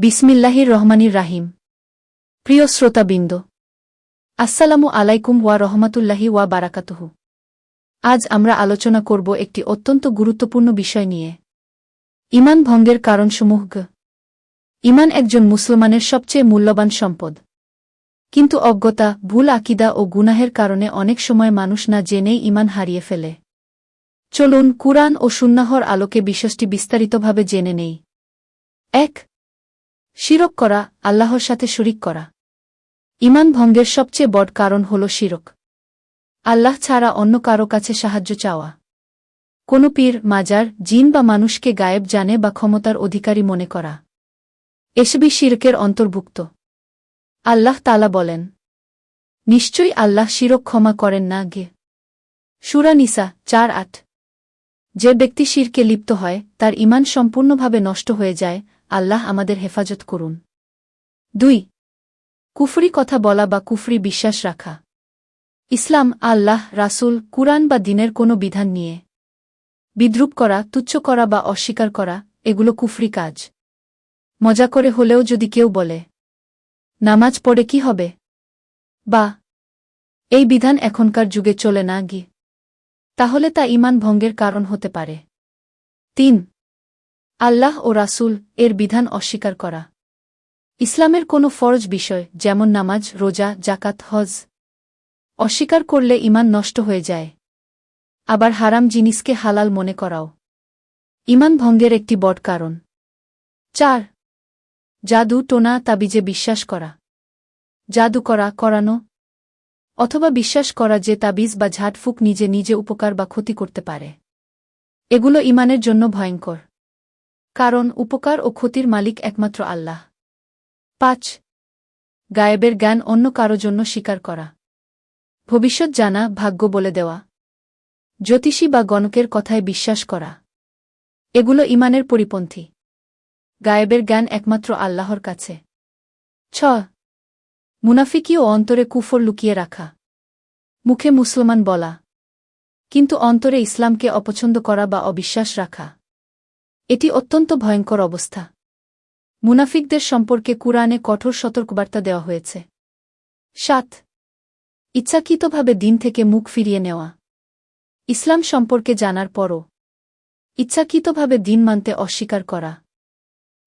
বিসমিল্লাহির রহমানির রাহিম। প্রিয় শ্রোতাবৃন্দ, আসসালামু আলাইকুম ওয়া রহমাতুল্লাহি ওয়া বারাকাতুহু। আজ আমরা আলোচনা করব একটি অত্যন্ত গুরুত্বপূর্ণ বিষয় নিয়ে। ইমান ভঙ্গের কারণসমূহ। ইমান একজন মুসলমানের সবচেয়ে মূল্যবান সম্পদ। কিন্তু অজ্ঞতা, ভুল আকিদা ও গুনাহের কারণে অনেক সময় মানুষ না জেনেই ইমান হারিয়ে ফেলে। চলুন কুরআন ও সুন্নাহর আলোকে বিষয়টি বিস্তারিতভাবে জেনে নেই। এক শিরক করা, আল্লাহর সাথে শরিক করা। ইমান ভঙ্গের সবচেয়ে বড় কারণ হল শিরক। আল্লাহ ছাড়া অন্য কারও কাছে সাহায্য চাওয়া। কোনো পীর, মাজার, জিন বা মানুষকে গায়েব জানে বা ক্ষমতার অধিকারী মনে করা। এসবই শিরকের অন্তর্ভুক্ত। আল্লাহ তালা বলেন, নিশ্চয়ই আল্লাহ শিরক ক্ষমা করেন না গে। সুরা নিসা, চার আট। যে ব্যক্তি শিরকে লিপ্ত হয়, তার ইমান সম্পূর্ণভাবে নষ্ট হয়ে যায় আল্লাহ আমাদের হেফাজত করুন। দুই, কুফরি কথা বলা বা কুফরি বিশ্বাস রাখা। ইসলাম, আল্লাহ, রাসূল, কুরআন বা দিনের কোনো বিধান নিয়ে। বিদ্রুপ করা, তুচ্ছ করা বা অস্বীকার করা, এগুলো কুফরি কাজ। মজা করে হলেও যদি কেউ বলে, নামাজ পড়ে কি হবে? বা, এই বিধান এখনকার যুগে চলে না গি। তাহলে তা ইমান ভঙ্গের কারণ হতে পারে। তিন আল্লাহ ও রাসূল এর বিধান অস্বীকার করা। ইসলামের কোনো ফরজ বিষয়, যেমন নামাজ, রোজা জাকাত হজ, অস্বীকার করলে ইমান নষ্ট হয়ে যায়। আবার হারাম জিনিসকে হালাল মনে করাও। ইমান ভঙ্গের একটি বড় কারণ। চার, জাদু, টোনা, তাবিজে বিশ্বাস করা। জাদু করা, করানো, অথবা বিশ্বাস করা যে তাবিজ বা ঝাড়ফুঁক নিজে নিজে উপকার বা ক্ষতি করতে পারে। এগুলো ইমানের জন্য ভয়ঙ্কর। কারণ উপকার ও ক্ষতির মালিক একমাত্র আল্লাহ। পাঁচ, গায়েবের জ্ঞান অন্য কারও জন্য স্বীকার করা। ভবিষ্যৎ জানা, ভাগ্য বলে দেওয়া। জ্যোতিষী বা গণকের কথায় বিশ্বাস করা। এগুলো ইমানের পরিপন্থী। গায়েবের জ্ঞান একমাত্র আল্লাহর কাছে। ছ, মুনাফিকি ও অন্তরে কুফর লুকিয়ে রাখা। মুখে মুসলমান বলা। কিন্তু অন্তরে ইসলামকে অপছন্দ করা বা অবিশ্বাস রাখা। এটি অত্যন্ত ভয়ঙ্কর অবস্থা। মুনাফিকদের সম্পর্কে কুরআনে কঠোর সতর্কবার্তা দেওয়া হয়েছে। সাত, ইচ্ছাকৃতভাবে দিন থেকে মুখ ফিরিয়ে নেওয়া। ইসলাম সম্পর্কে জানার পরও ইচ্ছাকৃতভাবে দিন মানতে অস্বীকার করা।